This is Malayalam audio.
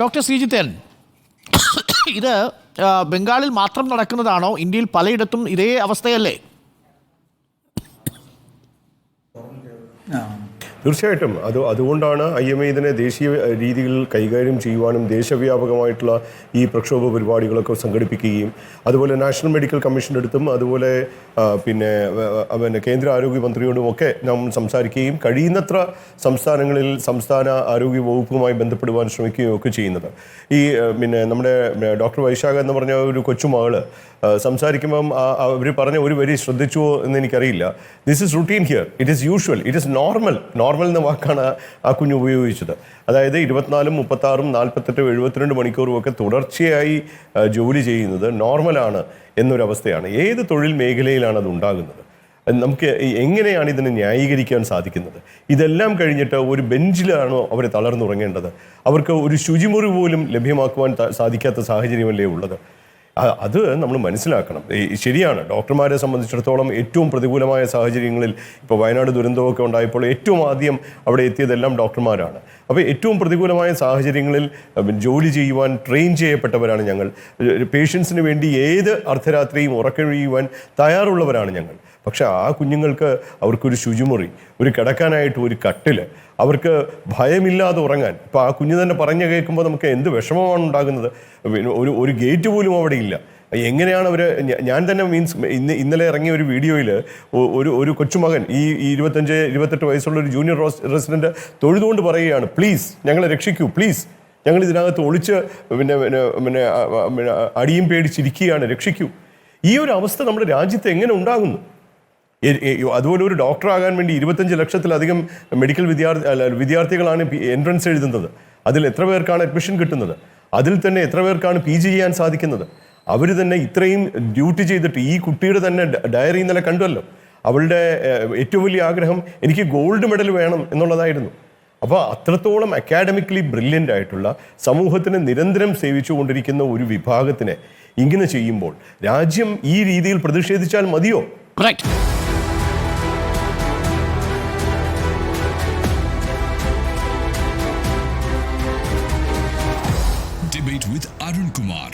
ഡോക്ടർ ശ്രീജിത്തേൻ ഇത് ബംഗാളിൽ മാത്രം നടക്കുന്നതാണോ? ഇന്ത്യയിൽ പലയിടത്തും ഇതേ അവസ്ഥയല്ലേ? തീർച്ചയായിട്ടും. അത് അതുകൊണ്ടാണ് ഐ എം എ ഇതിനെ ദേശീയ രീതിയിൽ കൈകാര്യം ചെയ്യുവാനും ദേശവ്യാപകമായിട്ടുള്ള ഈ പ്രക്ഷോഭ പരിപാടികളൊക്കെ സംഘടിപ്പിക്കുകയും അതുപോലെ നാഷണൽ മെഡിക്കൽ കമ്മീഷന്റെ അടുത്തും അതുപോലെ പിന്നെ പിന്നെ കേന്ദ്ര ആരോഗ്യ ആരോഗ്യമന്ത്രിയോടും ഒക്കെ നാം സംസാരിക്കുകയും കഴിയുന്നത്ര സംസ്ഥാനങ്ങളിൽ സംസ്ഥാന ആരോഗ്യ വകുപ്പുമായി ബന്ധപ്പെടുവാൻ ശ്രമിക്കുകയും ഒക്കെ ചെയ്യുന്നത്. ഈ പിന്നെ നമ്മുടെ ഡോക്ടർ വൈശാഖ എന്ന് പറഞ്ഞ ഒരു കൊച്ചുമകൾ സംസാരിക്കുമ്പം അവർ പറഞ്ഞ ഒരു വരി ശ്രദ്ധിച്ചുവോ എന്ന് എനിക്കറിയില്ല. This is routine here it is usual it is normal normal എന്ന വാക്കാണ് ആ കുഞ്ഞ് ഉപയോഗിച്ചത്. അതായത് ഇരുപത്തിനാലും മുപ്പത്താറും നാൽപ്പത്തെട്ടും എഴുപത്തിരണ്ട് മണിക്കൂറും ഒക്കെ തുടർച്ചയായി ജോലി ചെയ്യുന്നത് നോർമലാണ് എന്നൊരവസ്ഥയാണ്. ഏത് തൊഴിൽ മേഖലയിലാണ് അത് ഉണ്ടാകുന്നത്? നമുക്ക് എങ്ങനെയാണ് ഇതിനെ ന്യായീകരിക്കാൻ സാധിക്കുന്നത്? ഇതെല്ലാം കഴിഞ്ഞിട്ട് ഒരു ബെഞ്ചിലാണോ അവർ തളർന്നുറങ്ങേണ്ടത്? അവർക്ക് ഒരു ശുചിമുറി പോലും ലഭ്യമാക്കുവാൻ സാധിക്കാത്ത സാഹചര്യമല്ലേ ഉള്ളത്? അത് നമ്മൾ മനസ്സിലാക്കണം. ശരിയാണ്. ഡോക്ടർമാരെ സംബന്ധിച്ചിടത്തോളം ഏറ്റവും പ്രതികൂലമായ സാഹചര്യങ്ങളിൽ ഇപ്പോൾ വയനാട് ദുരന്തമൊക്കെ ഉണ്ടായപ്പോൾ ഏറ്റവും ആദ്യം അവിടെ എത്തിയതെല്ലാം ഡോക്ടർമാരാണ്. അപ്പോൾ ഏറ്റവും പ്രതികൂലമായ സാഹചര്യങ്ങളിൽ ജോലി ചെയ്യുവാൻ ട്രെയിൻ ചെയ്യപ്പെട്ടവരാണ് ഞങ്ങൾ. പേഷ്യൻസിന് വേണ്ടി ഏത് അർദ്ധരാത്രിയും ഉറക്കഴിയുവാൻ തയ്യാറുള്ളവരാണ് ഞങ്ങൾ. പക്ഷേ ആ കുഞ്ഞുങ്ങൾക്ക് അവർക്കൊരു ശുചിമുറി ഒരു കിടക്കാനായിട്ട് ഒരു കട്ടിൽ അവർക്ക് ഭയമില്ലാതെ ഉറങ്ങാൻ. ഇപ്പോൾ ആ കുഞ്ഞു തന്നെ പറഞ്ഞു കേൾക്കുമ്പോൾ നമുക്ക് എന്ത് വിഷമമാണ് ഉണ്ടാകുന്നത്? ഒരു ഒരു ഗേറ്റ് പോലും അവിടെ ഇല്ല. എങ്ങനെയാണ് അവർ ഞാൻ തന്നെ മീൻസ് ഇന്ന് ഇന്നലെ ഇറങ്ങിയ ഒരു വീഡിയോയിൽ ഒരു ഒരു കൊച്ചുമകൻ ഈ ഇരുപത്തഞ്ച് ഇരുപത്തെട്ട് വയസ്സുള്ള ഒരു ജൂനിയർ റെസിഡന്റ് തൊഴുതുകൊണ്ട് പറയുകയാണ് പ്ലീസ് ഞങ്ങളെ രക്ഷിക്കൂ പ്ലീസ് ഞങ്ങൾ ഇതിനകത്ത് ഒളിച്ച് പിന്നെ പിന്നെ പിന്നെ അടിയും പേടിച്ചിരിക്കുകയാണ് രക്ഷിക്കൂ. ഈ ഒരു അവസ്ഥ നമ്മുടെ രാജ്യത്ത് എങ്ങനെ ഉണ്ടാകുന്നു? അതുപോലെ ഒരു ഡോക്ടറാകാൻ വേണ്ടി ഇരുപത്തഞ്ച് ലക്ഷത്തിലധികം മെഡിക്കൽ വിദ്യാർത്ഥി വിദ്യാർത്ഥികളാണ് എൻട്രൻസ് എഴുതുന്നത്. അതിൽ എത്ര പേർക്കാണ് അഡ്മിഷൻ കിട്ടുന്നത്? അതിൽ തന്നെ എത്ര പേർക്കാണ് പി ജി ചെയ്യാൻ സാധിക്കുന്നത്? അവർ തന്നെ ഇത്രയും ഡ്യൂട്ടി ചെയ്തിട്ട് ഈ കുട്ടിയുടെ തന്നെ ഡയറി ഇന്നലെ കണ്ടുവല്ലോ. അവളുടെ ഏറ്റവും വലിയ ആഗ്രഹം എനിക്ക് ഗോൾഡ് മെഡൽ വേണം എന്നുള്ളതായിരുന്നു. അപ്പോൾ അത്രത്തോളം അക്കാഡമിക്കലി ബ്രില്യന്റ് ആയിട്ടുള്ള സമൂഹത്തിനെ നിരന്തരം സേവിച്ചുകൊണ്ടിരിക്കുന്ന ഒരു വിഭാഗത്തിനെ ഇങ്ങനെ ചെയ്യുമ്പോൾ രാജ്യം ഈ രീതിയിൽ പ്രതിഷേധിച്ചാൽ മതിയോ? Debate with Arun Kumar.